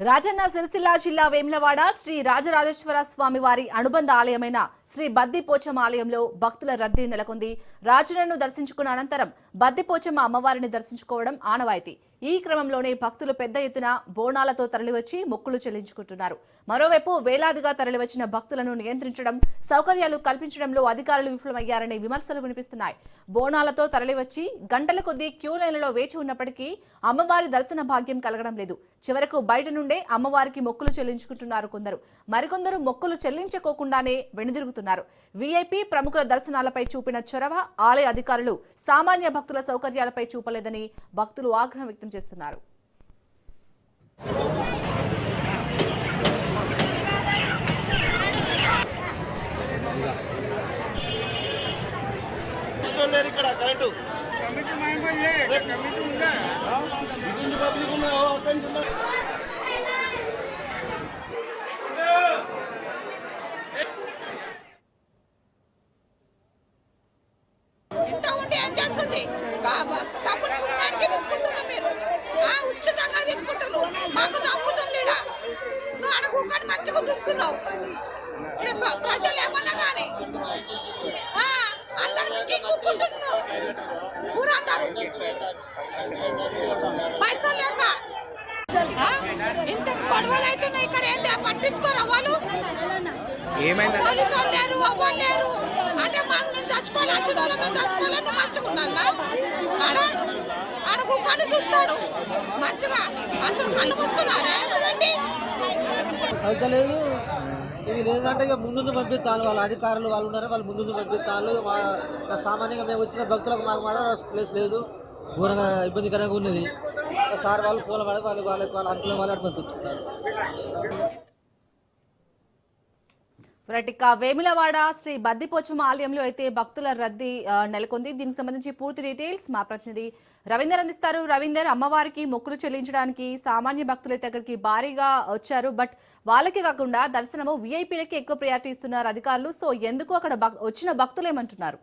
రాజన్న సిరిసిల్ల జిల్లా వేములవాడ శ్రీ రాజరాజేశ్వర స్వామి వారి అనుబంధ ఆలయమైన శ్రీ బద్దిపోచమ్మ ఆలయంలో భక్తుల రద్దీ నెలకొంది. రాజులను దర్శించుకున్న అనంతరం బద్దిపోచమ్మ అమ్మవారిని దర్శించుకోవడం ఆనవాయితీ. ఈ క్రమంలోనే భక్తులు పెద్ద ఎత్తున బోనాలతో తరలివచ్చి మొక్కులు చెల్లించుకుంటున్నారు. మరోవైపు వేలాదిగా తరలివచ్చిన భక్తులను నియంత్రించడం సౌకర్యాలు కల్పించడంలో అధికారులు విఫలమయ్యారనే విమర్శలు వినిపిస్తున్నాయి. బోనాలతో తరలివచ్చి గంటల కొద్దీ క్యూ లైన్లలో వేచి ఉన్నప్పటికీ అమ్మవారి దర్శన భాగ్యం కలగడం లేదు. చివరకు బయట నుండే అమ్మవారికి మొక్కులు చెల్లించుకుంటున్నారు కొందరు. మరికొందరు మొక్కులు చెల్లించుకోకుండానే వెనుదిరుగుతున్నారు వీఐపీ ప్రముఖుల దర్శనాలపై చూపిన చొరవ ఆలయ అధికారులు సామాన్య భక్తుల సౌకర్యాలపై చూపలేదని భక్తులు ఆగ్రహం వ్యక్తం చేస్తున్నారు. ఇక్కడ కరెంటు కమిటీ మైండ్ కమిటీ ఉందా ఇటువంటి పబ్లిక్ ఉన్నాయో అక్కడి ఉన్నారు ఇంత ఉండి ఏం బాబా డబ్బులు పుణ్యానికి తీసుకుంటున్నాం మీరు. ఆ ఉచితంగా తీసుకుంటున్నావు మాకు తప్పుతుంది ఈడ. నువ్వు అడుగుకొని మంచిగా చూస్తున్నావు. ప్రజలు ఏమన్నా కానీ ఆ, అందరు ఊరందరూ. పైసలు లేక. ఇంత గొడవలు అవుతున్నాయి ఇక్కడ. ఏంది? పట్టించుకోరా వాళ్ళు? ఏమైంది? అంటే మేము మేము ఆడ మంచిగా అసలు లేదు ఇవి లేదంటే ఇక ముందు పంపిస్తాను వాళ్ళ అధికారులు వాళ్ళు ఉన్నారు వాళ్ళు ముందు పంపిస్తాను సామాన్యంగా మేము వచ్చిన భక్తులకు మాకు మాత్రం ప్లేస్ లేదు. ఘోరంగా ఇబ్బందికరంగా ఉన్నది. ఇక సార్ వాళ్ళు పూల పడి వాళ్ళు వాళ్ళకి వాళ్ళు అనుకున్న వాళ్ళు అటు పంపించుకున్నారు రైట్ వేములవాడ శ్రీ బద్దిపోచమ్మ ఆలయంలో అయితే భక్తుల రద్దీ నెలకొంది. దీనికి సంబంధించి పూర్తి డీటెయిల్స్ మా ప్రతినిధి రవీందర్ అందిస్తారు. రవీందర్ అమ్మవారికి మొక్కులు చెల్లించడానికి సామాన్య భక్తులు అయితే అక్కడికి భారీగా వచ్చారు. బట్ వాళ్ళకి కాకుండా దర్శనము విఐపీలకి ఎక్కువ ప్రయారిటీ ఇస్తున్నారు అధికారులు. సో ఎందుకు అక్కడ వచ్చిన భక్తులు ఏమంటున్నారు?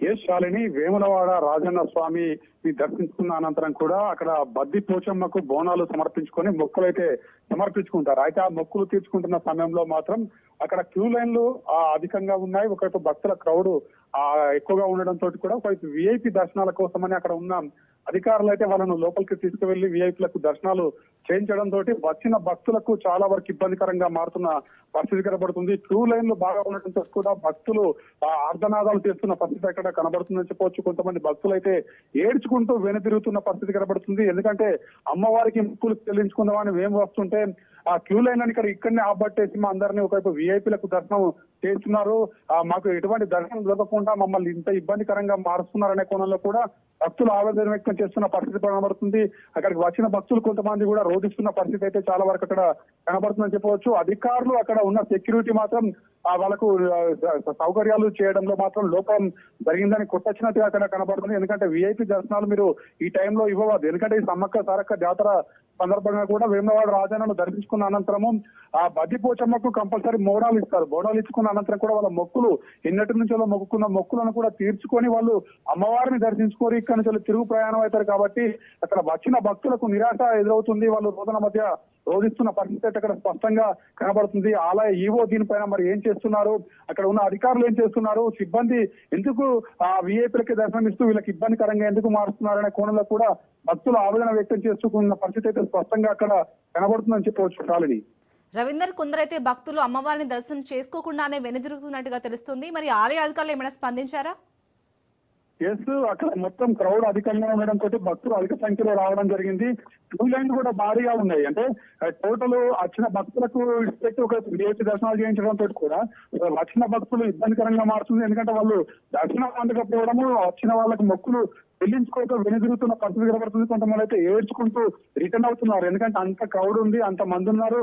ఏ శాలిని వేములవాడ రాజన్న స్వామి దర్శించుకున్న అనంతరం కూడా అక్కడ బద్ది పోచమ్మకు బోనాలు సమర్పించుకొని మొక్కులు అయితే సమర్పించుకుంటారు. అయితే ఆ మొక్కులు తీర్చుకుంటున్న సమయంలో మాత్రం అక్కడ క్యూ లైన్లు ఆ, అధికంగా ఉన్నాయి. ఒకవైపు భక్తుల క్రౌడ్ ఆ ఎక్కువగా తోటి కూడా ఒకవైపు విఐపి దర్శనాల కోసమని అక్కడ ఉన్న. అధికారులు అయితే వాళ్ళను లోపలికి తీసుకువెళ్ళి విఐపీలకు దర్శనాలు చేయించడం తోటి వచ్చిన భక్తులకు చాలా వరకు ఇబ్బందికరంగా మారుతున్న పరిస్థితి కనబడుతుంది. క్యూ లైన్లు బాగా ఉండటంతో కూడా భక్తులు అర్ధనాదాలు చేస్తున్న పరిస్థితి అక్కడ కనబడుతుందని చెప్పవచ్చు. కొంతమంది భక్తులు అయితే ఏడ్చుకుంటూ వెనుతిరుగుతున్న పరిస్థితి కనబడుతుంది. ఎందుకంటే అమ్మవారికి ముక్కులు చెల్లించుకుందామని మేము వస్తుంటే ఆ క్యూ లైన్ అని ఇక్కడ ఇక్కడనే ఆపట్టేసి మా అందరినీ ఒకవైపు విఐపీలకు దర్శనం చేస్తున్నారు మాకు ఎటువంటి దర్శనం దొరకకుండా మమ్మల్ని ఇంత ఇబ్బందికరంగా మారుస్తున్నారనే కోణంలో కూడా భక్తులు ఆవేదన వ్యక్తం చేస్తున్న పరిస్థితి కనబడుతుంది. అక్కడికి వచ్చిన భక్తులు కొంతమంది కూడా రోధిస్తున్న పరిస్థితి అయితే చాలా వరకు అక్కడ కనబడుతుందని చెప్పవచ్చు. అధికారులు అక్కడ ఉన్న సెక్యూరిటీ మాత్రం వాళ్ళకు సౌకర్యాలు చేయడంలో మాత్రం లోపం జరిగిందని కొట్టొచ్చినట్టుగా అక్కడ కనబడుతుంది. ఎందుకంటే విఐపి దర్శనాలు మీరు ఈ టైంలో ఇవ్వవద్దు. ఎందుకంటే ఈ సమ్మక్క సారక్క జాతర సందర్భంగా కూడా వేమవాడ రాజాను దర్శించుకున్న అనంతరము ఆ బద్దిపోచమ్మకు కంపల్సరీ మోడాలు ఇస్తారు. మోడాలు ఇచ్చుకున్న అనంతరం కూడా వాళ్ళ మొక్కులు ఎన్నటి నుంచో మొక్కుకున్న మొక్కులను కూడా తీర్చుకొని వాళ్ళు అమ్మవారిని దర్శించుకొని ఇక్కడ నుంచి తిరుగు ప్రయాణం అవుతారు కాబట్టి అక్కడ వచ్చిన భక్తులకు నిరాశ ఎదురవుతుంది. వాళ్ళు రోజుల మధ్య రోధిస్తున్న పరిస్థితి అయితే అక్కడ స్పష్టంగా కనబడుతుంది. ఆలయ ఈవో దీనిపైన మరి ఏం చేస్తున్నారు? అక్కడ ఉన్న అధికారులు ఏం చేస్తున్నారు? సిబ్బంది ఎందుకు ఆ విఐపీలకి దర్శనం ఇస్తూ వీళ్ళకి ఇబ్బందికరంగా ఎందుకు మారుస్తున్నారనే కోణంలో కూడా భక్తులు ఆవేదన వ్యక్తం చేసుకున్న పరిస్థితి అయితే స్పష్టంగా అక్కడ కనబడుతుందని చెప్పవచ్చు కాలని. రవీందర్ కొందరైతే భక్తులు అమ్మవారిని దర్శనం చేసుకోకుండానే వెనుదిరుగుతున్నట్టుగా తెలుస్తుంది. మరి ఆలయ అధికారులు ఏమైనా స్పందించారా? ఎస్ అక్కడ మొత్తం క్రౌడ్ అధికంగా ఉండడం తోటి భక్తులు అధిక సంఖ్యలో రావడం జరిగింది. టూ లైన్ కూడా భారీగా ఉన్నాయి. అంటే టోటల్ వచ్చిన భక్తులకు ఇష్టపెట్టి ఒక విఐపి దర్శనాలు చేయించడం తోటి కూడా వచ్చిన భక్తులు ఇబ్బందికరంగా మారుతుంది ఎందుకంటే వాళ్ళు దర్శనం అందకపోవడము వచ్చిన వాళ్ళకి మొక్కులు చెల్లించుకోక వెనుదిరుగుతున్న పరిస్థితి కనబడుతుంది. కొంతమంది అయితే ఏడ్చుకుంటూ రిటర్న్ అవుతున్నారు. ఎందుకంటే అంత క్రౌడ్ ఉంది అంత మంది ఉన్నారు.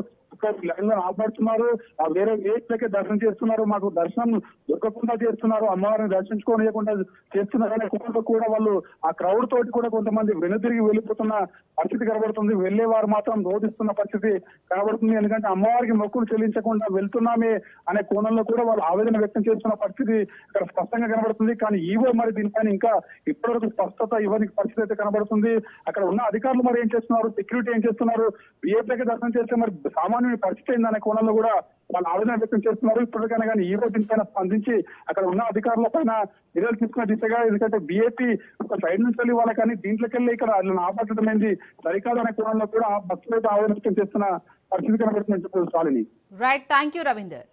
లైన్లో ఆపడుతున్నారు ఆ వేరే వేట్లకే దర్శనం చేస్తున్నారు. మాకు దర్శనం దొరకకుండా చేస్తున్నారు. అమ్మవారిని దర్శించుకోనియకుండా చేస్తున్నారు అనే కోరిక కూడా వాళ్ళు ఆ క్రౌడ్ తోటి కూడా కొంతమంది వెనుదిరిగి వెళ్ళిపోతున్న పరిస్థితి కనబడుతుంది. వెళ్ళే వారు మాత్రం రోధిస్తున్న పరిస్థితి కనబడుతుంది. ఎందుకంటే అమ్మవారికి మొక్కులు చెల్లించకుండా వెళ్తున్నామే అనే కోణంలో కూడా వాళ్ళు ఆవేదన వ్యక్తం చేస్తున్న పరిస్థితి ఇక్కడ స్పష్టంగా కనబడుతుంది. కానీ ఈవో మరి దీనిపైన ఇంకా ఇప్పటివరకు స్పష్టత ఇవ్వని పరిస్థితి అయితే కనబడుతుంది. అక్కడ ఉన్న అధికారులు మరి ఏం చేస్తున్నారు? సెక్యూరిటీ ఏం చేస్తున్నారు? బిఏపీకి దర్శనం చేస్తే మరి సామాన్యుని పరిస్థితి అయిందనే కోణంలో కూడా వాళ్ళు ఆవేదన వ్యక్తం చేస్తున్నారు. ఇప్పటికైనా కానీ ఈ రోజు దీనిపైన స్పందించి అక్కడ ఉన్న అధికారుల పైన చర్యలు తీసుకున్న దిశగా ఎందుకంటే బీఏపీ ఒక సైడ్ నుంచి వెళ్ళి వాళ్ళ కానీ దీంట్లోకి వెళ్ళి ఇక్కడ వాళ్ళని ఆపట్టడం ఏంది? సరికాదనే కోణంలో కూడా భక్తులైతే ఆవేదన వ్యక్తం చేస్తున్న పరిస్థితి కనబడుతుంది చెప్పారు రైట్ థ్యాంక్ యూ రవీందర్